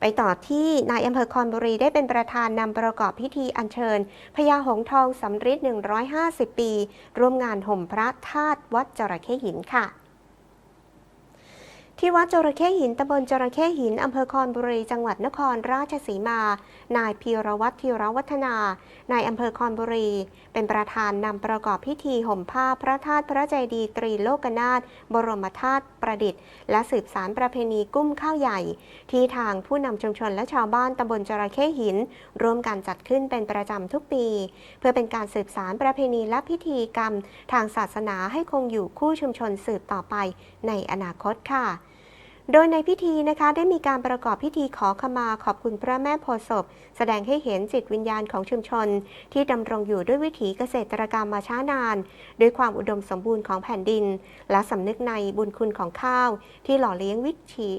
ไปต่อที่นายอำเภอคอนบุรีได้เป็นประธานนำประกอบพิธีอัญเชิญพญาหงส์ทองสำริด150 ปี ร่วมงานห่มพระธาตุวัดจระเข้หินค่ะ ที่วัดจระเข้หินตำบลจระเข้หินอำเภอคอนบุรี จังหวัดนครราชสีมา นายพีรวัตรธีรวัฒนานายอำเภอคอนบุรี เป็นประธานนำประกอบพิธีห่มผ้าพระธาตุพระใจดีตรีโลกนาถบรมธาตุประดิษฐ์ และสืบสารประเพณีกุ้มข้าวใหญ่ ที่ทางผู้นำชุมชนและชาวบ้านตำบลจระเข้หิน ร่วมกันจัดขึ้นเป็นประจำทุกปี เพื่อเป็นการสืบสารประเพณีและพิธีกรรม ทางศาสนาให้คงอยู่คู่ชุมชนสืบต่อไปในอนาคตค่ะ โดยในพิธีนะคะได้มีการประกอบพิธีขอขมาขอบคุณพระแม่โพศพ แสดงให้เห็นจิตวิญญาณของชุมชน ที่ดำรงอยู่ด้วยวิถีเกษตรกรรมมาช้านาน ด้วยความอุดมสมบูรณ์ของแผ่นดิน และสำนึกในบุญคุณของข้าว ที่หล่อเลี้ยงวิถี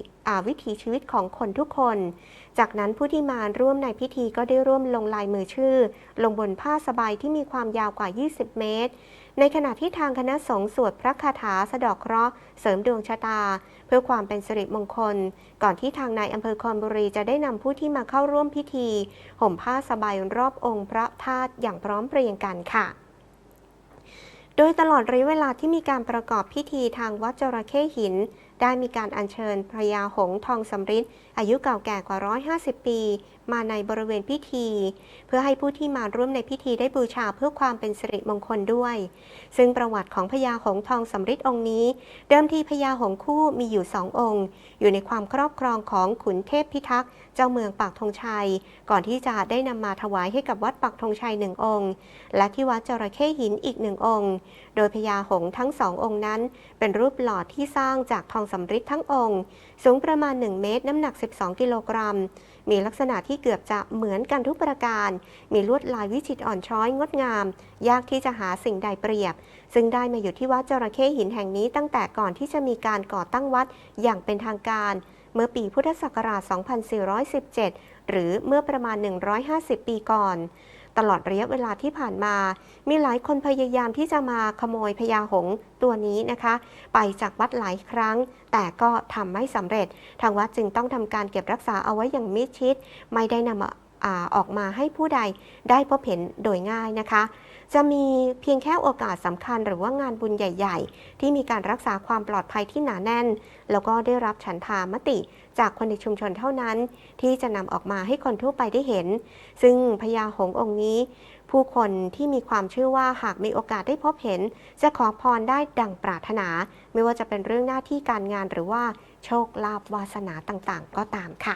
วิถีชีวิตของคนทุกคน จากนั้นผู้ที่มาร่วมในพิธีก็ได้ร่วมลงลายมือชื่อ ลงบนผ้าสบายที่มีความยาวกว่า 20 เมตร ในขณะที่ทางคณะสงฆ์สวดพระคาถาสะดอกเคราะห์เสริมดวงชะตา เพื่อความเป็นสิริมงคล ก่อนที่ทางนายอำเภอคอนบุรีจะได้นำผู้ที่มาเข้าร่วมพิธี ห่มผ้าสบายรอบองค์พระธาตุอย่างพร้อมเพรียงกันค่ะโดยตลอดระยะเวลาที่มีการประกอบพิธีทางวัดจระเข้หิน ได้มีการอัญเชิญพระยาหงทองสำริดอายุเก่าแก่กว่า 150 ปี มาในบริเวณพิธี เพื่อให้ผู้ที่มาร่วมในพิธีได้บูชาเพื่อความเป็นสิริมงคลด้วย ซึ่งประวัติของพญาหงทองสำริดองค์นี้ เดิมทีพญาหงคู่มีอยู่สององค์ อยู่ในความครอบครองของขุนเทพพิทักษ์เจ้าเมืองปากธงชัย ก่อนที่จะได้นำมาถวายให้กับวัดปักธงชัยหนึ่งองค์ และที่วัดจระเข้หินอีกหนึ่งองค์ โดยพญาหงทั้งสององค์นั้น เป็นรูปหล่อที่สร้างจากทองสำริดทั้งองค์ สูงประมาณ 1 เมตร น้ำหนัก 12 กิโลกรัม มีลักษณะที่เกือบจะเหมือนกันทุกประการ มีลวดลายวิจิตรอ่อนช้อยงดงาม ยากที่จะหาสิ่งใดเปรียบ ซึ่งได้มาอยู่ที่วัดจระเข้หินแห่งนี้ตั้งแต่ก่อนที่จะมีการก่อตั้งวัดอย่างเป็นทางการ เมื่อปีพุทธศักราช 2417 หรือเมื่อประมาณ 150 ปีก่อน ตลอดระยะเวลาที่ผ่านมา มีหลายคนพยายามที่จะมาขโมยพญาหงส์ตัวนี้นะคะ ไปจากวัดหลายครั้ง แต่ก็ทำไม่สำเร็จ ทางวัดจึงต้องทำการเก็บรักษาเอาไว้อย่างมิดชิด ไม่ได้นำมา อออกมาให้ผู้ใดได้พบเห็นโดยง่ายนะคะ จะมีเพียงแค่โอกาสสำคัญหรือว่างานบุญใหญ่ ๆ ที่มีการรักษาความปลอดภัยที่หนาแน่น แล้วก็ได้รับฉันทามติจากคนในชุมชนเท่านั้น ที่จะนำออกมาให้คนทั่วไปได้เห็น ซึ่งพญาหงองค์นี้ ผู้คนที่มีความเชื่อว่าหากมีโอกาสได้พบเห็น จะขอพรได้ดังปรารถนา ไม่ว่าจะเป็นเรื่องหน้าที่การงานหรือว่าโชคลาภวาสนาต่างๆ ก็ตามค่ะ